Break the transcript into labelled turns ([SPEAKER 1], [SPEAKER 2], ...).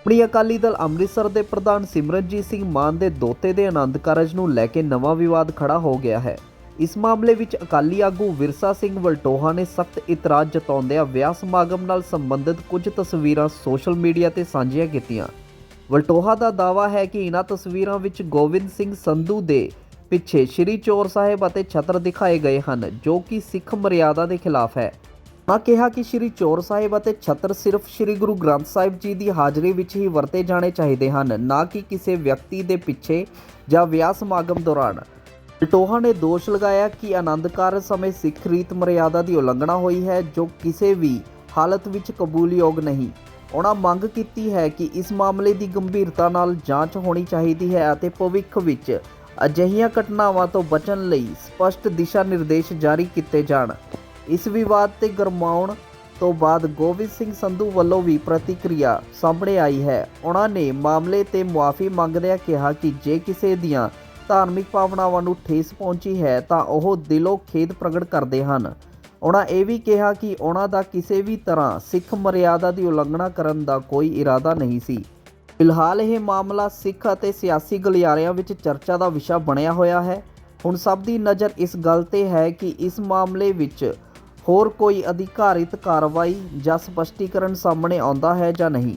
[SPEAKER 1] ਆਪਣੀ ਅਕਾਲੀ ਦਲ ਅੰਮ੍ਰਿਤਸਰ ਦੇ ਪ੍ਰਧਾਨ ਸਿਮਰਨਜੀਤ ਸਿੰਘ ਮਾਨ ਦੇ ਦੋਤੇ ਦੇ ਆਨੰਦ ਕਾਰਜ ਨੂੰ ਲੈ ਕੇ ਨਵਾਂ ਵਿਵਾਦ ਖੜਾ ਹੋ ਗਿਆ ਹੈ। ਇਸ ਮਾਮਲੇ ਵਿੱਚ ਅਕਾਲੀ ਆਗੂ ਵਿਰਸਾ ਸਿੰਘ ਵਲਟੋਹਾ ਨੇ ਸਖਤ ਇਤਰਾਜ਼ ਜਤਾਉਂਦਿਆਂ ਵਿਆਹ ਸਮਾਗਮ ਨਾਲ ਸੰਬੰਧਿਤ ਕੁਝ ਤਸਵੀਰਾਂ ਸੋਸ਼ਲ ਮੀਡੀਆ ਤੇ ਸਾਂਝੀਆਂ ਕੀਤੀਆਂ। ਵਲਟੋਹਾ ਦਾ ਦਾਅਵਾ ਹੈ ਕਿ ਇਨ੍ਹਾਂ ਤਸਵੀਰਾਂ ਵਿੱਚ ਗੋਬਿੰਦ ਸਿੰਘ ਸੰਧੂ ਦੇ ਪਿੱਛੇ ਸ਼੍ਰੀ ਚੋਰ ਸਾਹਿਬ ਅਤੇ ਛਤਰ ਦਿਖਾਏ ਗਏ ਹਨ, ਜੋ ਕਿ ਸਿੱਖ ਮਰਿਆਦਾ ਦੇ ਖਿਲਾਫ ਹੈ। ਉਨ੍ਹਾਂ ਕਿਹਾ ਕਿ ਸ਼੍ਰੀ ਚੋਰ ਸਾਹਿਬ ਅਤੇ ਛਤਰ ਸਿਰਫ ਸ਼੍ਰੀ ਗੁਰੂ ਗ੍ਰੰਥ ਸਾਹਿਬ ਜੀ ਦੀ ਹਾਜ਼ਰੀ ਵਿੱਚ ਹੀ ਵਰਤੇ ਜਾਣੇ ਚਾਹੀਦੇ ਹਨ, ਨਾ ਕਿ ਕਿਸੇ ਵਿਅਕਤੀ ਦੇ ਪਿੱਛੇ ਜਾਂ ਵਿਆਹ ਸਮਾਗਮ ਦੌਰਾਨ। ਟੋਹਾ ਨੇ ਦੋਸ਼ ਲਗਾਇਆ ਕਿ ਆਨੰਦ ਕਾਰਜ ਸਮੇਂ ਸਿੱਖ ਰੀਤ ਮਰਿਆਦਾ ਦੀ ਉਲੰਘਣਾ ਹੋਈ ਹੈ, ਜੋ ਕਿਸੇ ਵੀ ਹਾਲਤ ਵਿੱਚ ਕਬੂਲਯੋਗ ਨਹੀਂ। ਉਹਨਾਂ ਮੰਗ ਕੀਤੀ ਹੈ ਕਿ ਇਸ ਮਾਮਲੇ ਦੀ ਗੰਭੀਰਤਾ ਨਾਲ ਜਾਂਚ ਹੋਣੀ ਚਾਹੀਦੀ ਹੈ ਅਤੇ ਭਵਿੱਖ ਵਿੱਚ ਅਜਿਹੀਆਂ ਘਟਨਾਵਾਂ ਤੋਂ ਬਚਣ ਲਈ ਸਪਸ਼ਟ ਦਿਸ਼ਾ ਨਿਰਦੇਸ਼ ਜਾਰੀ ਕੀਤੇ ਜਾਣ। ਇਸ ਵਿਵਾਦ ਤੇ ਗਰਮਾਉਣ ਤੋਂ ਬਾਅਦ ਗੋਬਿੰਦ ਸਿੰਘ ਸੰਧੂ ਵੱਲੋਂ ਵੀ ਪ੍ਰਤੀਕਿਰਿਆ ਸਾਹਮਣੇ ਆਈ ਹੈ। ਉਹਨਾਂ ਨੇ ਮਾਮਲੇ ਤੇ ਮੁਆਫੀ ਮੰਗਦਿਆਂ ਕਿਹਾ ਕਿ ਜੇ ਕਿਸੇ ਦੀਆਂ ਧਾਰਮਿਕ ਭਾਵਨਾਵਾਂ ਨੂੰ ਠੇਸ ਪਹੁੰਚੀ ਹੈ ਤਾਂ ਉਹ ਦਿਲੋਂ ਖੇਦ ਪ੍ਰਗਟ ਕਰਦੇ ਹਨ। ਉਹਨਾਂ ਇਹ ਵੀ ਕਿਹਾ ਕਿ ਉਹਨਾਂ ਦਾ ਕਿਸੇ ਵੀ ਤਰ੍ਹਾਂ ਸਿੱਖ ਮਰਿਆਦਾ ਦੀ ਉਲੰਘਣਾ ਕਰਨ ਦਾ ਕੋਈ ਇਰਾਦਾ ਨਹੀਂ ਸੀ। ਫਿਲਹਾਲ ਇਹ ਮਾਮਲਾ ਸਿੱਖ ਅਤੇ ਸਿਆਸੀ ਗਲਿਆਰਿਆਂ ਵਿੱਚ ਚਰਚਾ ਦਾ ਵਿਸ਼ਾ ਬਣਿਆ ਹੋਇਆ ਹੈ। ਹੁਣ ਸਭ ਦੀ ਨਜ਼ਰ ਇਸ ਗੱਲ ਤੇ ਹੈ ਕਿ ਇਸ ਮਾਮਲੇ ਵਿੱਚ ਹੋਰ ਕੋਈ ਅਧਿਕਾਰਿਤ ਕਾਰਵਾਈ ਜਾਂ ਸਪਸ਼ਟੀਕਰਨ ਸਾਹਮਣੇ ਆਉਂਦਾ ਹੈ ਜਾਂ ਨਹੀਂ?